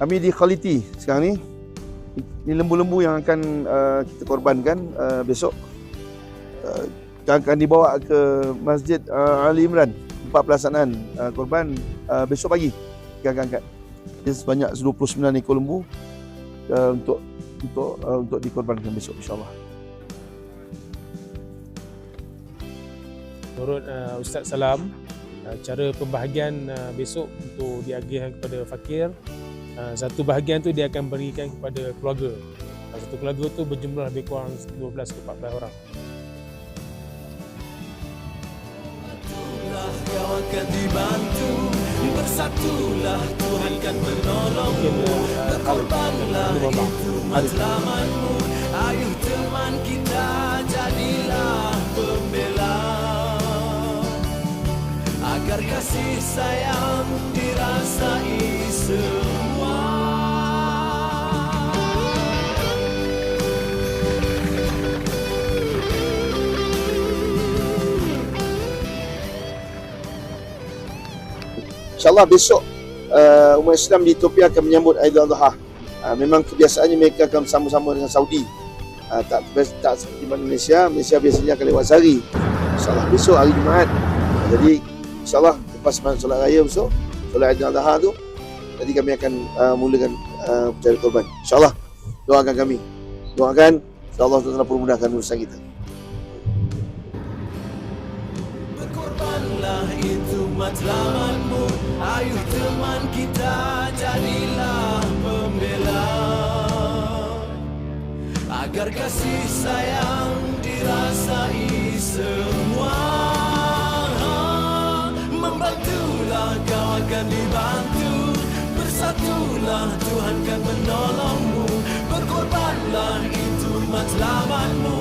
Kami di quality sekarang ni. Ini lembu-lembu yang akan uh, kita korbankan uh, besok. Uh, akan dibawa ke Masjid uh, Ali Imran tempat pelaksanaan uh, korban uh, besok pagi kita akan angkat. Dia sebanyak 29 ekor lembu uh, untuk untuk uh, untuk dikorbankan besok insyaallah. Menurut uh, Ustaz Salam, uh, cara pembahagian uh, besok untuk diagihkan kepada fakir, uh, satu bahagian tu dia akan berikan kepada keluarga. Uh, satu keluarga tu berjumlah lebih kurang 12 ke 14 orang. Kau akan dibantu. Bersatulah Tuhan kan menolongmu. Berkorbanlah itu matlamatmu Ayuh teman kita jadilah pembela. Agar kasih sayang dirasai semua InsyaAllah besok uh, umat Islam di Ethiopia akan menyambut Aidil Adha. Uh, memang kebiasaannya mereka akan bersama-sama dengan Saudi. Uh, tak, tak seperti Malaysia. Malaysia biasanya akan lewat sehari. InsyaAllah besok hari Jumaat. Uh, jadi insyaAllah lepas solat raya besok, solat Aidil Adha tu, jadi kami akan uh, mulakan uh, mencari korban. InsyaAllah doakan kami. Doakan insyaAllah Allah permudahkan urusan kita. Berkorbanlah itu matlamatmu Ayuh teman kita jadilah pembela. Agar kasih sayang dirasai semua. Membantulah kau akan dibantu. Bersatulah Tuhan kan menolongmu. Berkorbanlah itu matlamatmu